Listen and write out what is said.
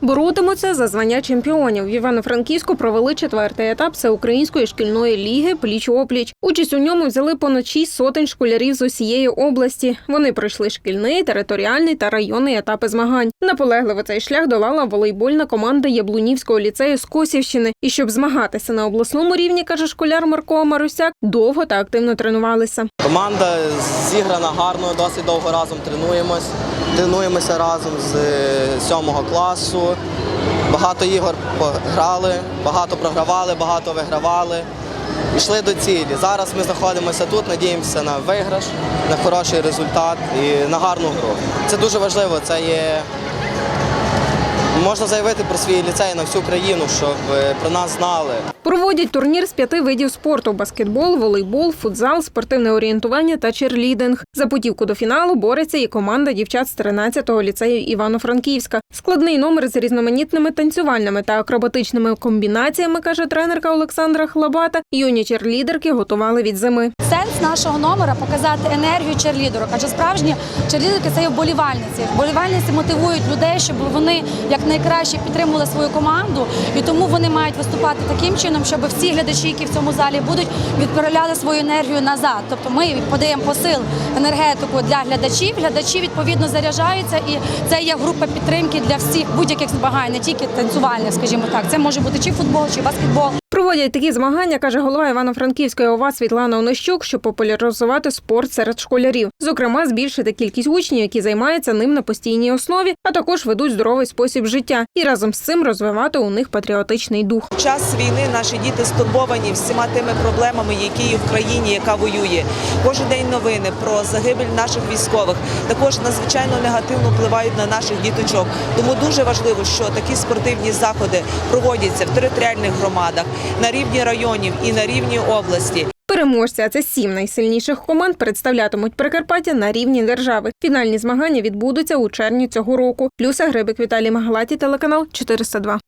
Боротимуться за звання чемпіонів. В Івано-Франківську провели четвертий етап всеукраїнської шкільної ліги пліч-опліч. Участь у ньому взяли понад шість сотень школярів з усієї області. Вони пройшли шкільний, територіальний та районний етапи змагань. Наполегливо цей шлях долала волейбольна команда Яблунівського ліцею з Косівщини. І щоб змагатися на обласному рівні, каже школяр Марко Марусяк, довго та активно тренувалися. Команда зіграна гарно, досить довго разом тренуємось. Тренуємося разом з сьомого класу. Багато ігор грали, багато програвали, багато вигравали. Йшли до цілі. Зараз ми знаходимося тут, надіємося на виграш, на хороший результат і на гарну гру. Це дуже важливо. Це є можна заявити про свій ліцей на всю країну, щоб е, про нас знали. Проводять турнір з п'яти видів спорту: баскетбол, волейбол, футзал, спортивне орієнтування та черлідинг. За путівку до фіналу бореться і команда дівчат з 13-го ліцею Івано-Франківська. Складний номер з різноманітними танцювальними та акробатичними комбінаціями, каже тренерка Олександра Хлабата. Юні черлідерки готували від зими. Сенс нашого номера показати енергію черлідерок. Адже справжні черлідерки це є вболівальниці. Вболівальниці мотивують людей, щоб вони якнайкраще підтримували свою команду, і тому вони мають виступати таким чином, щоб всі глядачі, які в цьому залі будуть, відправляли свою енергію назад. Тобто ми подаємо посил енергетику для глядачів. Глядачі відповідно заряджаються, і це є група підтримки для всіх будь-яких змагань, не тільки танцювальних, скажімо так. Це може бути чи футбол, чи баскетбол. Проводять такі змагання, каже голова Івано-Франківської ОВА Світлана Онищук, щоб популяризувати спорт серед школярів. Зокрема, збільшити кількість учнів, які займаються ним на постійній основі, а також ведуть здоровий спосіб життя, і разом з цим розвивати у них патріотичний дух. Час війни наші діти стурбовані всіма тими проблемами, які є в країні, яка воює. Кожен день новини про загибель наших військових також надзвичайно негативно впливають на наших діточок. Тому дуже важливо, що такі спортивні заходи проводяться в територіальних громадах на рівні районів і на рівні області. Переможці, а це сім найсильніших команд, представлятимуть Прикарпаття на рівні держави. Фінальні змагання відбудуться у червні цього року. Люся Грибик, Віталій Магалаті, телеканал 402.